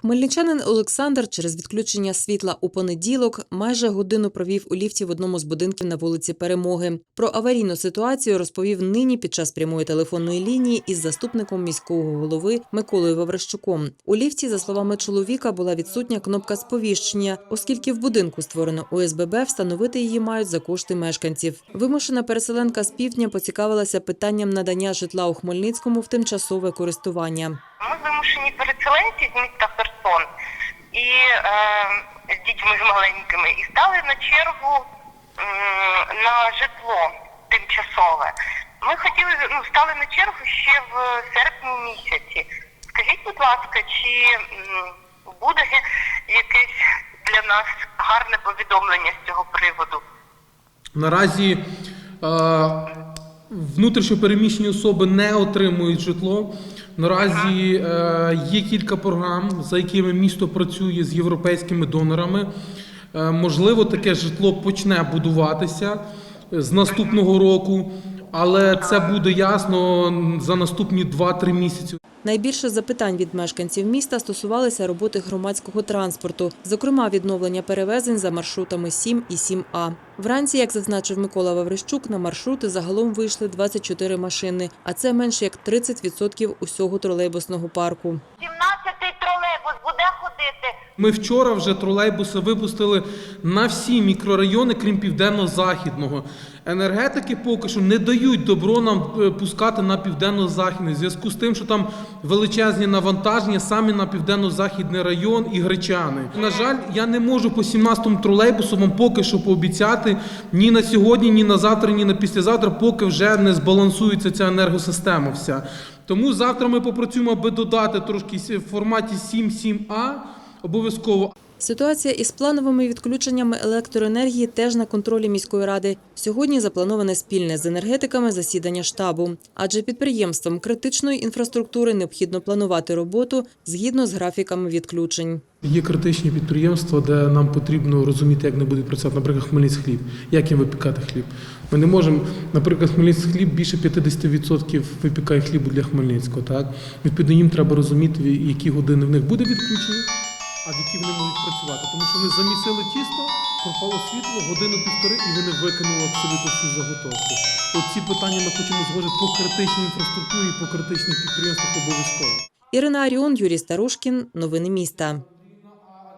Хмельничанин Олександр через відключення світла у понеділок майже годину провів у ліфті в одному з будинків на вулиці Перемоги. Про аварійну ситуацію розповів нині під час прямої телефонної лінії із заступником міського голови Миколою Ваврищуком. У ліфті, за словами чоловіка, була відсутня кнопка сповіщення, оскільки в будинку створено ОСББ, встановити її мають за кошти мешканців. Вимушена переселенка з півдня поцікавилася питанням надання житла у Хмельницькому в тимчасове користування. Ми вимушені переселенці з міста Херсон і е, з дітьми з маленькими і стали на чергу м, на житло тимчасове. Ми хотіли ну, стали на чергу ще в серпні місяці. Скажіть, будь ласка, чи буде якесь для нас гарне повідомлення з цього приводу? Наразі е, внутрішньопереміщені особи не отримують житло. Наразі е, є кілька програм, за якими місто працює з європейськими донорами. Е, можливо, таке житло почне будуватися з наступного року, але це буде ясно за наступні 2-3 місяці. Найбільше запитань від мешканців міста стосувалися роботи громадського транспорту, зокрема відновлення перевезень за маршрутами 7 і 7А. Вранці, як зазначив Микола Ваврищук, на маршрути загалом вийшли 24 машини, а це менше як 30% усього тролейбусного парку. Ми вчора вже тролейбуси випустили на всі мікрорайони, крім південно-західного. Енергетики поки що не дають добро нам е, пускати на південно-західний в зв'язку з тим, що там величезні навантаження саме на південно-західний район і гречани. На жаль, я не можу по 17-му тролейбусу вам поки що пообіцяти ні на сьогодні, ні на завтра, ні на післязавтра, поки вже не збалансується ця енергосистема. Вся тому завтра ми попрацюємо, аби додати трошки в форматі 7-7А обов'язково. Ситуація із плановими відключеннями електроенергії теж на контролі міської ради. Сьогодні заплановане спільне з енергетиками засідання штабу, адже підприємствам критичної інфраструктури необхідно планувати роботу згідно з графіками відключень. Є критичні підприємства, де нам потрібно розуміти, як не буде працювати, наприклад, Хмельницький хліб, як їм випікати хліб. Ми не можемо, наприклад, Хмельницький хліб більше 50% випікає хлібу для Хмельницького. Так? Відповідно, їм треба розуміти, які години в них буде відключення, а в які вони можуть працювати. Тому що вони замісили тісто, пропало світло, годину-півтори, і вони викинули абсолютно всю заготовку. От ці питання ми хочемо зговорити по критичній інфраструктурі, по критичних підприємствах обов'язково. Ірина Аріон, Юрій Старушкін. Новини міста.